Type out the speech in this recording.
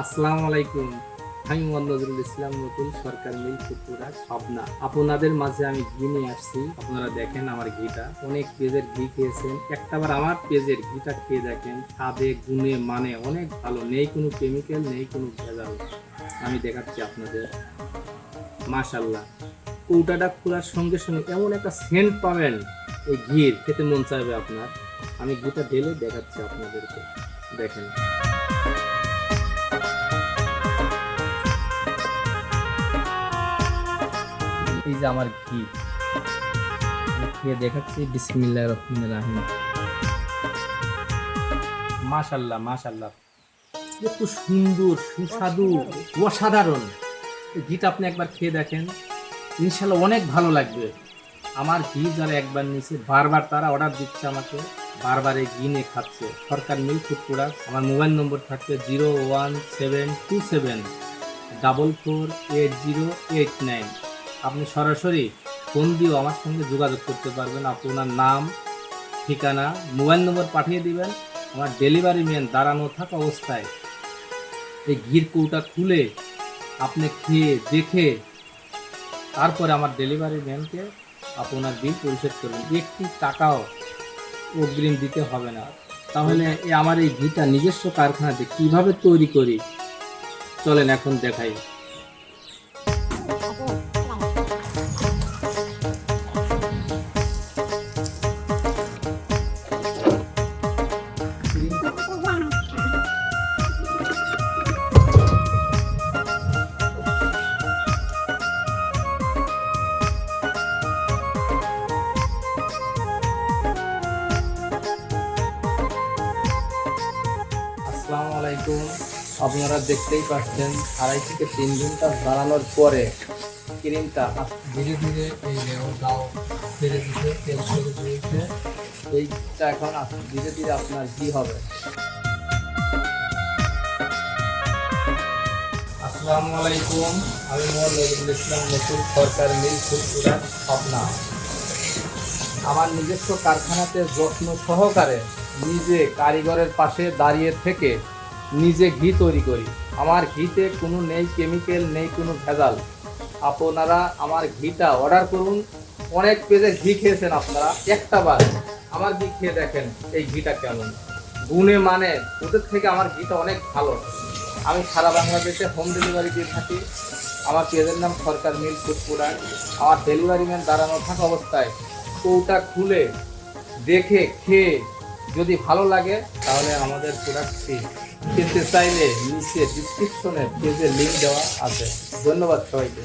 আসসালামু আলাইকুম। আমি নজরুল ইসলাম নতুন সরকার মিল ফুটপুরা পাবনা। আপনাদের মাঝে আমি ঘি নিয়ে আসছি। আপনারা দেখেন আমার ঘিটা। অনেক পেজের ঘি খেয়েছেন। একটাবার আমার পেজের ঘিটা খেয়ে দেখেন। স্বাদে, গুণে মানে অনেক ভালো। নেই কোনো কেমিক্যাল নেই কোনো ভেজাল। আমি দেখাচ্ছি আপনাদের। মাশাল্লাহ কৌটাটা খোলার সঙ্গে সঙ্গে এমন একটা সেন্ট পাবেন এই ঘির। খেতে মন চাইবে আপনার। আমি ঘিটা ঢেলে দেখাচ্ছি আপনাদেরকে। দেখেন। এই যে আমার ঘি। খেয়ে দেখাচ্ছি। বিসমিল্লাহ রহমান রাহিম। মাশাল্লাহ মাশাল্লাহ। এত সুন্দর, সুস্বাদু, অসাধারণ। ঘিটা আপনি একবার খেয়ে দেখেন। ইনশাল্লাহ অনেক ভালো লাগবে। আমার ঘি যারা একবার নিয়েছে বারবার তারা অর্ডার দিচ্ছে আমাকে। বারবার এই ঘি নিয়ে খাচ্ছে। সরকার মিল ফুড প্রোডাক্ট আমার মোবাইল নম্বর থাকবে zero one seven two seven double four eight zero eight nine আপনি সরাসরি ফোন দিয়েও আমার সঙ্গে যোগাযোগ করতে পারবেন। আপনার নাম, ঠিকানা, মোবাইল নম্বর পাঠিয়ে দিবেন। আমার ডেলিভারি ম্যান দাঁড়ানো থাকা অবস্থায়। এই ঘির কৌটা খুলে আপনি খেয়ে, দেখে তারপরে আমার ডেলিভারি ম্যানকে আপনার বিল পরিশোধ করবেন। একটি টাকাও অগ্রিম দিতে হবে না। তাহলে আমার এই ঘিটা নিজস্ব কারখানাতে কীভাবে তৈরি করি? চলেন এখন দেখাই। আলাইকুম। আপনারা দেখতেই পাচ্ছেন, আড়াই থেকে তিন ঘণ্টা বানানোর পরে ক্রিমটা ধীরে ধীরে এই দাও ছেড়ে দিতে তেল ছেড়ে এইটা এখন ধীরে ধীরে আপনার কি হবে? আসসালামু আলাইকুম, আমি মোহাম্মদ নজরুল ইসলাম, নতুন সরকার মিল ফুলপুরা পাবনা। আমার নিজস্ব কারখানাতে যত্ন সহকারে নিজে কারিগরের পাশে দাঁড়িয়ে থেকে নিজে ঘি তৈরি করি। আমার ঘিতে কোনো নেই কেমিক্যাল নেই কোনো ভেজাল। আপনারা আমার ঘিটা অর্ডার করুন। অনেক পেজে ঘি খেয়েছেন আপনারা। একটা বার আমার ঘি খেয়ে দেখেন এই ঘিটা কেমন। গুণে মানে ওদের থেকে আমার ঘিটা অনেক ভালো। আমি সারা বাংলাদেশে হোম ডেলিভারি দিয়ে থাকি। আমার পেজের নাম সরকার মিল ফুড প্রোডাক্ট আমার ডেলিভারি ম্যান দাঁড়ানো থাকা অবস্থায় কৌটা খুলে দেখে খেয়ে যদি ভালো লাগে তাহলে আমাদের প্রোডাক্টটি খেতে চাইলে নিচে ডিসক্রিপশনে পেজের লিঙ্ক দেওয়া আছে। ধন্যবাদ সবাইকে।